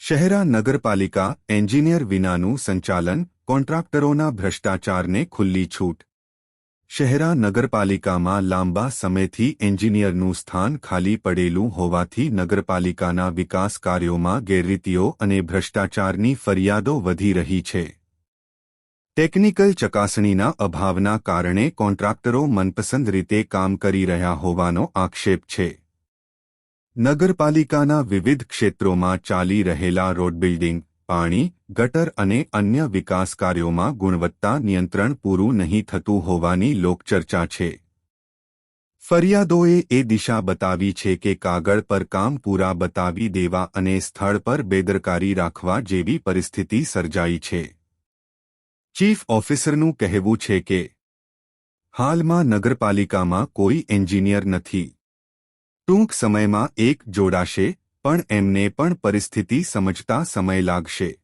શહેરા નગરપાલિકા એન્જિનિયર વિનાનું સંચાલન, કોન્ટ્રાક્ટરોના ભ્રષ્ટાચારને ખુલ્લી છૂટ. શહેરા નગરપાલિકામાં લાંબા સમયથી એન્જિનિયરનું સ્થાન ખાલી પડેલું હોવાથી નગરપાલિકાના વિકાસ કાર્યોમાં ગેરરીતિઓ અને ભ્રષ્ટાચારની ફરિયાદો વધી રહી છે. ટેકનિકલ ચકાસણીના અભાવના કારણે કોન્ટ્રાક્ટરો મનપસંદ રીતે કામ કરી રહ્યા હોવાનો આક્ષેપ છે. નગરપાલિકાના વિવિધ ક્ષેત્રોમાં ચાલી રહેલા રોડ બિલ્ડિંગ, પાણી, ગટર અને અન્ય વિકાસ કાર્યોમાં ગુણવત્તા નિયંત્રણ પૂરું નહીં થતું હોવાની લોકચર્ચા છે. ફરિયાદોએ એ દિશા બતાવી છે કે કાગળ પર કામ પૂરા બતાવી દેવા અને સ્થળ પર બેદરકારી રાખવા જેવી પરિસ્થિતિ સર્જાઈ છે. ચીફ ઓફિસરનું કહેવું છે કે, હાલમાં નગરપાલિકામાં કોઈ એન્જિનિયર નથી. ટૂંક સમયમાં એક જોડાશે, પણ એમને પણ પરિસ્થિતિ સમજતા સમય લાગશે.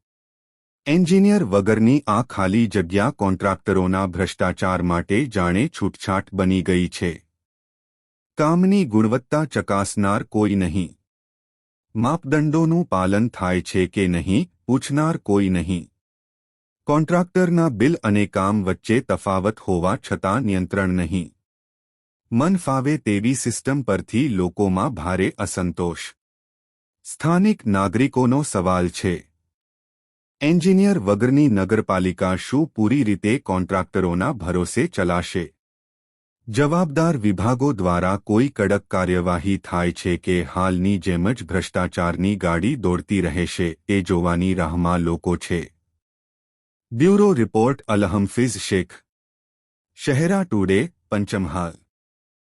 એન્જિનિયર વગરની આ ખાલી જગ્યા કોન્ટ્રાક્ટરોના ભ્રષ્ટાચાર માટે જાણે છૂટછાટ બની ગઈ છે. કામની ગુણવત્તા ચકાસનાર કોઈ નહીં. માપદંડોનું પાલન થાય છે કે નહીં, પૂછનાર કોઈ નહીં. કોન્ટ્રાક્ટરના બિલ અને કામ વચ્ચે તફાવત હોવા છતાં નિયંત્રણ નહીં. મન ફાવે તેવી સિસ્ટમ પરથી લોકોમાં ભારે અસંતોષ. સ્થાનિક નાગરિકોનો સવાલ છે. એન્જિનિયર વગરની નગરપાલિકા શું પૂરી રીતે કોન્ટ્રાક્ટરોના ભરોસે ચલાશે? જવાબદાર વિભાગો દ્વારા કોઈ કડક કાર્યવાહી થાય છે કે હાલની જેમ જ ભ્રષ્ટાચારની ગાડી દોડતી રહેશે એ જોવાની રાહમાં લોકો છે. બ્યુરો રિપોર્ટ અલહમફિઝ શેખ. શહેરા ટુડે પંચમહાલ.